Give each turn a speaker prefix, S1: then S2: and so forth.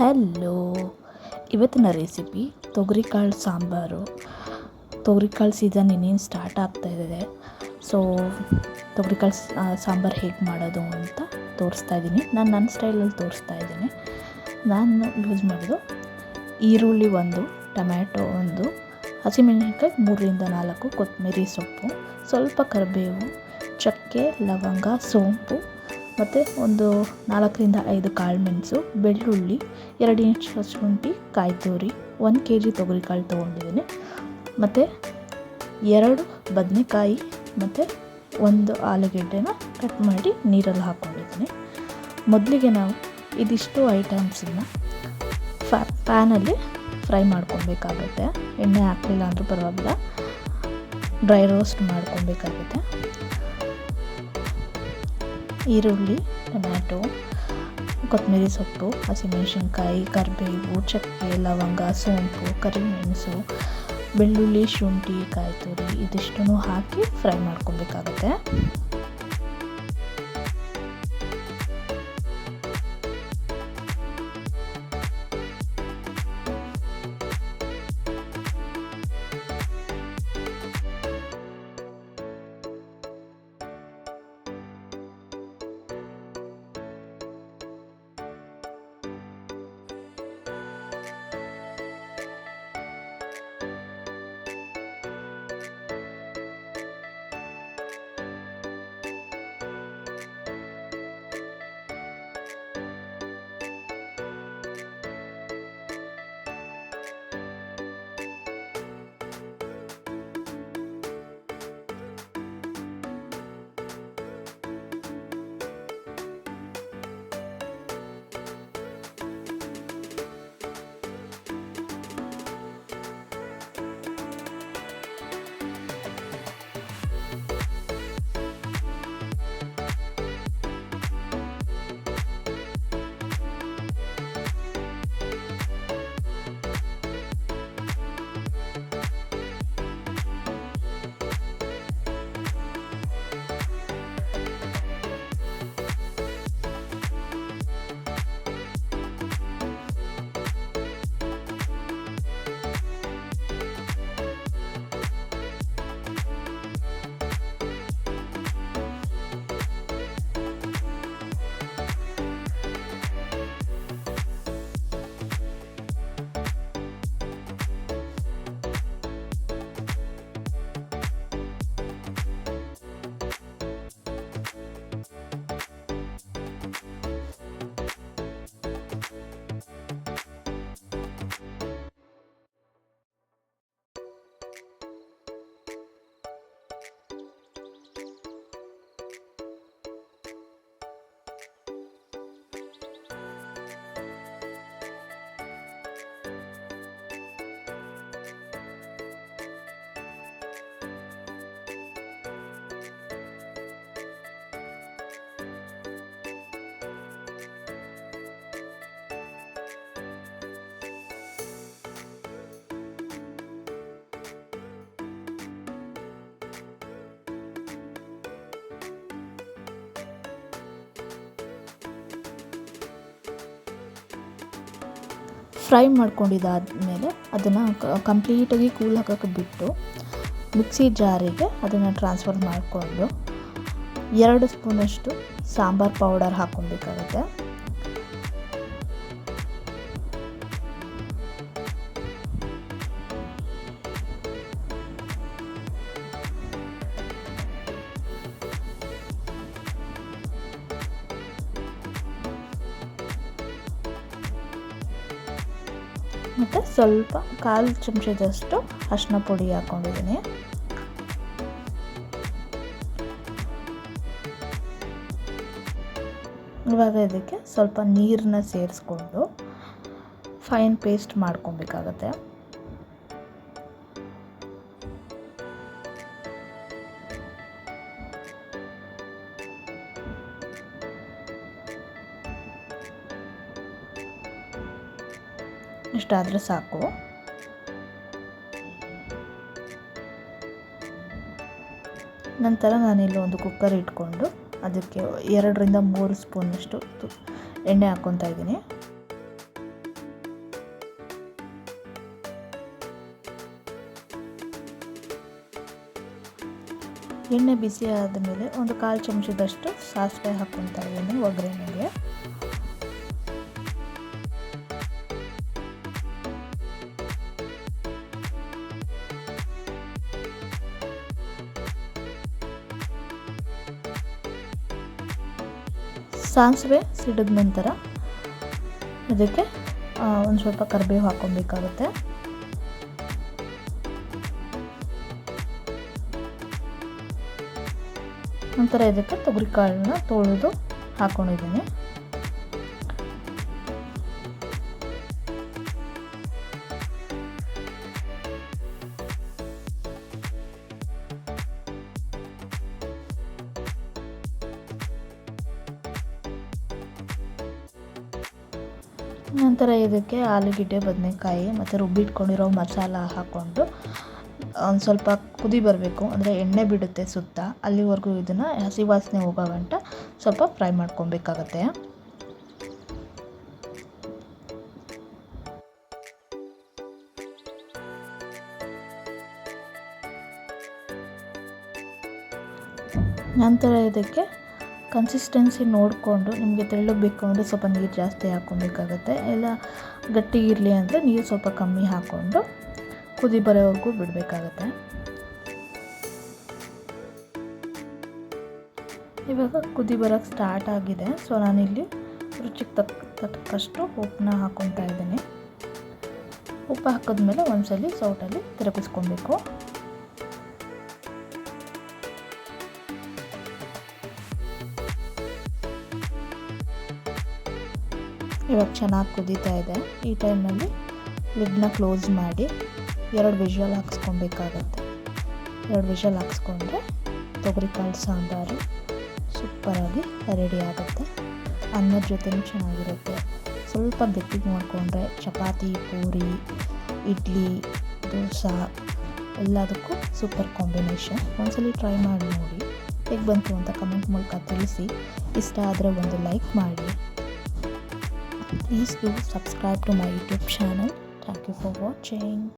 S1: Hello, ಇವತ್ತಿನ recipe ತೊಗರಿಕಾಳು ಸಾಂಬಾರು. ತೊಗರಿಕಾಳು ಸೀಸನ್ ಇನ್ನೇನು ಸ್ಟಾರ್ಟ್ ಆಗ್ತಾ ಇದೆ. ಸೊ ತೊಗರಿಕಾಳು ಸಾಂಬಾರು ಹೇಗೆ ಮಾಡೋದು ಅಂತ ತೋರಿಸ್ತಾ ಇದ್ದೀನಿ ನಾನು ನನ್ನ ಸ್ಟೈಲಲ್ಲಿ ತೋರಿಸ್ತಾ ಇದ್ದೀನಿ ನಾನು ಯೂಸ್ ಮಾಡೋದು ಈರುಳ್ಳಿ ಒಂದು, ಟೊಮ್ಯಾಟೊ ಒಂದು, ಹಸಿಮೆಣಸಿನ್ಕಾಯಿ ಮೂರರಿಂದ ನಾಲ್ಕು, ಕೊತ್ತಂಬರಿ ಸೊಪ್ಪು, ಸ್ವಲ್ಪ ಕರಿಬೇವು, ಚಕ್ಕೆ, ಲವಂಗ, ಸೋಂಪು ಮತ್ತು ಒಂದು ನಾಲ್ಕರಿಂದ ಐದು ಕಾಳುಮೆಣಸು ಬೆಳ್ಳುಳ್ಳಿ, ಎರಡು ಇಂಚು ಶುಂಠಿ ಕಾಯಿ ತುರಿ ಒಂದು ಕೆ ಜಿ ತೊಗರಿಕಾಳು ತೊಗೊಂಡಿದ್ದೀನಿ. ಮತ್ತು ಎರಡು ಬದನೆಕಾಯಿ ಮತ್ತು ಒಂದು ಆಲೂಗೆಡ್ಡೆನ ಕಟ್ ಮಾಡಿ ನೀರಲ್ಲಿ ಹಾಕ್ಕೊಂಡಿದ್ದೀನಿ ಮೊದಲಿಗೆ ನಾವು ಇದಿಷ್ಟು ಐಟಮ್ಸನ್ನು ಫ್ಯಾ ಪ್ಯಾನಲ್ಲಿ ಫ್ರೈ ಮಾಡ್ಕೊಬೇಕಾಗುತ್ತೆ. ಎಣ್ಣೆ ಹಾಕಲಿಲ್ಲ ಅಂದರೂ ಪರವಾಗಿಲ್ಲ. ಡ್ರೈ ರೋಸ್ಟ್ ಮಾಡ್ಕೊಬೇಕಾಗುತ್ತೆ. ಈರುಳ್ಳಿ, ಟೊಮ್ಯಾಟೊ, ಕೊತ್ತಂಬರಿ ಸೊಪ್ಪು, ಹಸಿಮೆಣಸಿನ್ಕಾಯಿ, ಕರಿಬೇವು, ಚಕ್ಕೆ, ಲವಂಗ, ಸೋಂಪು, ಕರಿಮೆಣಸು, ಬೆಳ್ಳುಳ್ಳಿ, ಶುಂಠಿ ಕಾಯಿ ತುರಿ ಇದಿಷ್ಟನ್ನು ಹಾಕಿ ಫ್ರೈ ಮಾಡ್ಕೊಬೇಕಾಗತ್ತೆ ಫ್ರೈ ಮಾಡ್ಕೊಂಡಿದ್ದಾದಮೇಲೆ ಅದನ್ನು ಕಂಪ್ಲೀಟಾಗಿ ಕೂಲ್ ಹಾಕೋಕ್ಕೆ ಬಿಟ್ಟು ಮಿಕ್ಸಿ ಜಾರಿಗೆ ಅದನ್ನು ಟ್ರಾನ್ಸ್ಫರ್ ಮಾಡಿಕೊಂಡು ಎರಡು ಸ್ಪೂನಷ್ಟು ಸಾಂಬಾರು ಪೌಡರ್ ಹಾಕ್ಕೊಬೇಕಾಗತ್ತೆ ಮತ್ತು ಸ್ವಲ್ಪ ಕಾಲು ಚಮಚದಷ್ಟು ಅರಿಶಿನ ಪುಡಿ ಹಾಕ್ಕೊಂಡಿದ್ದೀನಿ ಇವಾಗ ಇದಕ್ಕೆ ಸ್ವಲ್ಪ ನೀರನ್ನ ಸೇರಿಸ್ಕೊಂಡು ಫೈನ್ ಪೇಸ್ಟ್ ಮಾಡ್ಕೊಬೇಕಾಗತ್ತೆ. ಇಷ್ಟಾದರೂ ಸಾಕು. ನಂತರ ನಾನಿಲ್ಲಿ ಒಂದು ಕುಕ್ಕರ್ ಇಟ್ಕೊಂಡು ಅದಕ್ಕೆ ಎರಡರಿಂದ ಮೂರು ಸ್ಪೂನಷ್ಟು ಎಣ್ಣೆ ಹಾಕ್ಕೊತಾ ಇದ್ದೀನಿ. ಎಣ್ಣೆ ಬಿಸಿ ಆದಮೇಲೆ ಒಂದು ಕಾಲು ಚಮಚದಷ್ಟು ಸಾಸಿವೆ ಹಾಕ್ಕೊತಾ ಇದ್ದೀನಿ ಒಗ್ಗರಣೆಗೆ. ಸಾಸಿವೆ ಸಿಡಿದ ನಂತರ ಇದಕ್ಕೆ ಒಂದು ಸ್ವಲ್ಪ ಕರಿಬೇವು ಹಾಕ್ಕೊಬೇಕಾಗುತ್ತೆ. ನಂತರ ಇದಕ್ಕೆ ತೊಗರಿ ಕಾಳನ್ನ ತೊಳೆದು ಹಾಕ್ಕೊಂಡಿದ್ದೀನಿ ನಂತರ ಇದಕ್ಕೆ ಆಲೂಗೆಡ್ಡೆ, ಬದನೆಕಾಯಿ ಮತ್ತು ರುಬ್ಬಿಟ್ಕೊಂಡಿರೋ ಮಸಾಲ ಹಾಕ್ಕೊಂಡು, ಒಂದು ಸ್ವಲ್ಪ ಕುದಿ ಬರಬೇಕು. ಅಂದರೆ ಎಣ್ಣೆ ಬಿಡುತ್ತೆ ಸುತ್ತ. ಅಲ್ಲಿವರೆಗೂ ಇದನ್ನು ಹಸಿ ವಾಸನೆ ಹೋಗೋ ಗಂಟ ಸ್ವಲ್ಪ ಫ್ರೈ ಮಾಡ್ಕೊಬೇಕಾಗತ್ತೆ. ನಂತರ ಇದಕ್ಕೆ ಕನ್ಸಿಸ್ಟೆನ್ಸಿ ನೋಡಿಕೊಂಡು ನಿಮಗೆ ತೆಳ್ಳಗೆ ಬೇಕು ಅಂದರೆ ಸ್ವಲ್ಪ ನೀರು ಜಾಸ್ತಿ ಹಾಕ್ಕೊಬೇಕಾಗತ್ತೆ. ಎಲ್ಲ ಗಟ್ಟಿ ಇರಲಿ ಅಂದರೆ ನೀರು ಸ್ವಲ್ಪ ಕಮ್ಮಿ ಹಾಕ್ಕೊಂಡು ಕುದಿ ಬರೋವರೆಗೂ ಬಿಡಬೇಕಾಗತ್ತೆ. ಇವಾಗ ಕುದಿ ಬರೋಕ್ಕೆ ಸ್ಟಾರ್ಟ್ ಆಗಿದೆ. ಸೊ ನಾನಿಲ್ಲಿ ರುಚಿಗೆ ತಕ್ಕ ತಕ್ಕಷ್ಟು ಉಪ್ಪನ್ನ ಹಾಕ್ಕೊತಾ ಇದ್ದೀನಿ. ಉಪ್ಪು ಹಾಕಿದ್ಮೇಲೆ ಒಂದ್ಸಲಿ ಸೌಟಲ್ಲಿ ತಿರುಗಿಸ್ಕೊಬೇಕು. ಇವಾಗ ಚೆನ್ನಾಗಿ ಕುದೀತಾ ಇದೆ. ಈ ಟೈಮಲ್ಲಿ ಲಿಡ್ನ ಕ್ಲೋಸ್ ಮಾಡಿ ಎರಡು ವಿಷಲ್ ಹಾಕ್ಸ್ಕೊಬೇಕಾಗತ್ತೆ. ಎರಡು ವಿಷಲ್ ಹಾಕ್ಸ್ಕೊಂಡ್ರೆ ತೊಗರಿಕಾಳು ಸಾಂಬಾರು ಸೂಪರಾಗಿ ರೆಡಿ ಆಗುತ್ತೆ. ಅನ್ನದ ಜೊತೆನೂ ಚೆನ್ನಾಗಿರುತ್ತೆ. ಸ್ವಲ್ಪ ಬೆಟ್ಟಿಗೆ ಮಾಡಿಕೊಂಡ್ರೆ ಚಪಾತಿ, ಪೂರಿ, ಇಡ್ಲಿ, ದೋಸೆ ಎಲ್ಲದಕ್ಕೂ ಸೂಪರ್ ಕಾಂಬಿನೇಷನ್ ಒಂದ್ಸಲಿ ಟ್ರೈ ಮಾಡಿ ನೋಡಿ. ಹೇಗೆ ಬಂತು ಅಂತ ಕಮೆಂಟ್ ಮೂಲಕ ತಿಳಿಸಿ. ಇಷ್ಟ ಆದರೆ ಒಂದು ಲೈಕ್ ಮಾಡಿ. Please do subscribe to my youtube channel. Thank you for watching